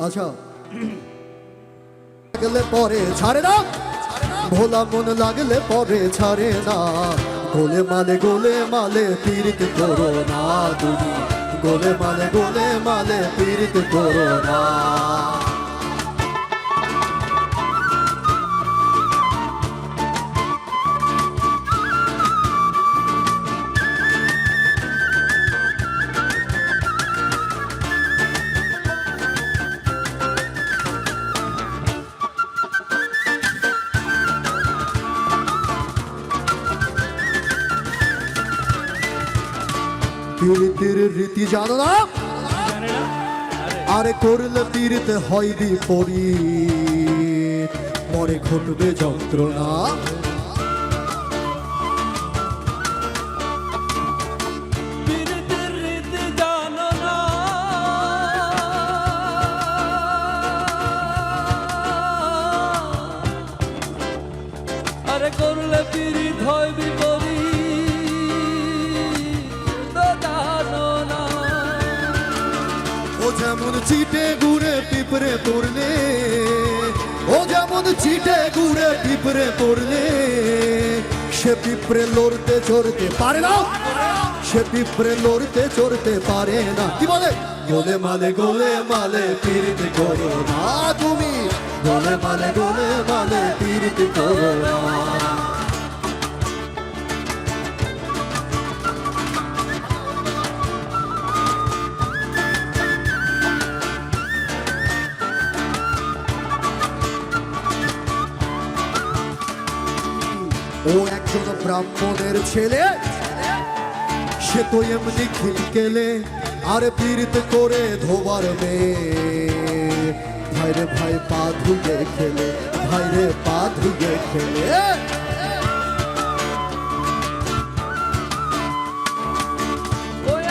আচ্ছা। ভোলা মন লাগলে পরে ছাড়ে না। গোলে মালে গোলে মালে পীড়িত করো না তুমি। গোলে মালে গোলে মালে পীড়িত করো না। রীতি জানো না? আরে করলে পীড়িতে হয় বিপরীত। পরে ঘটবে যন্ত্রণা। করলে পীড়িত হয় বিপরীত। যেমন চিটে গুড়ে পিঁপড়ে পড়লে, ও যেমন চিটে গুড়ে পিঁপড়ে পড়লে, সে পিঁপড়ে লড়তে চড়তে পারে না। সে পিঁপড়ে লড়তে চড়তে পারে না। কি বলে? গোলে মালে গোলে মালে পীড়িত করো না তুমি। গোলে মালে গোলে মালে পীড়িত করো না। ও একজন ব্রাহ্মণের ছেলে। সে তো এমনি খিলকেলে আর পীড়িত করে ধোবার মেয়ে। ভাইরে ভাই, পা ধুয়ে খেলে ভাইরে পা ধুয়ে খেলে।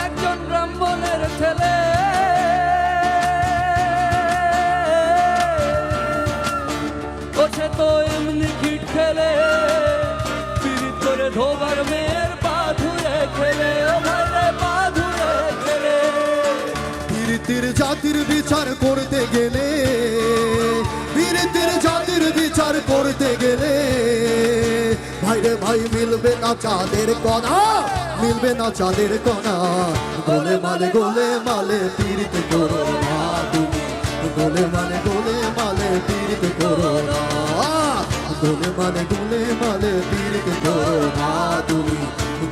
একজন ব্রাহ্মণের খেলে ধোবার মেয়ের পা ধুয়ে খেলে পা ধুয়ে খেলে। পীড়িতের জাতির বিচার করতে গেলে পীড়িতের জাতির বিচার করতে গেলে, ভাইরে ভাই, মিলবে না চাঁদের কণা, মিলবে না চাঁদের কণা। গোলে মালে গোলে মালে পীড়িত করো না তুমি। গোলে মালে গোলে মালে পীড়িত করো না। গোলে মালে গোলে মালে পীড়িত করো না তুমি।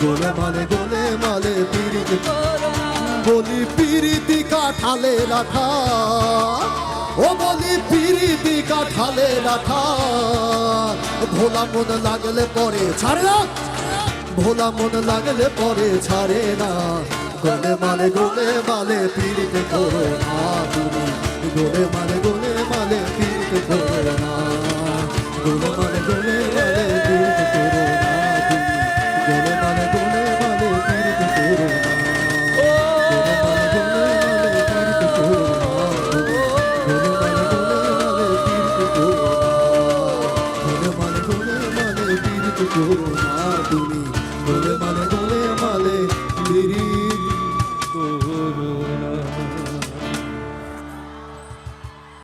গোলে মালে গোলে মালে না। বলি পিরিতি কাঠালে রাখা ও বলি পিরিতি কাঠালে রাখা ভোলা মন লাগলে পরে ছাড়ে না। ভোলা মন লাগলে পরে ছাড়ে না। গোলে মালে গোলে মালে পীড়িত করো না তুমি। গোলে মালে, গোলে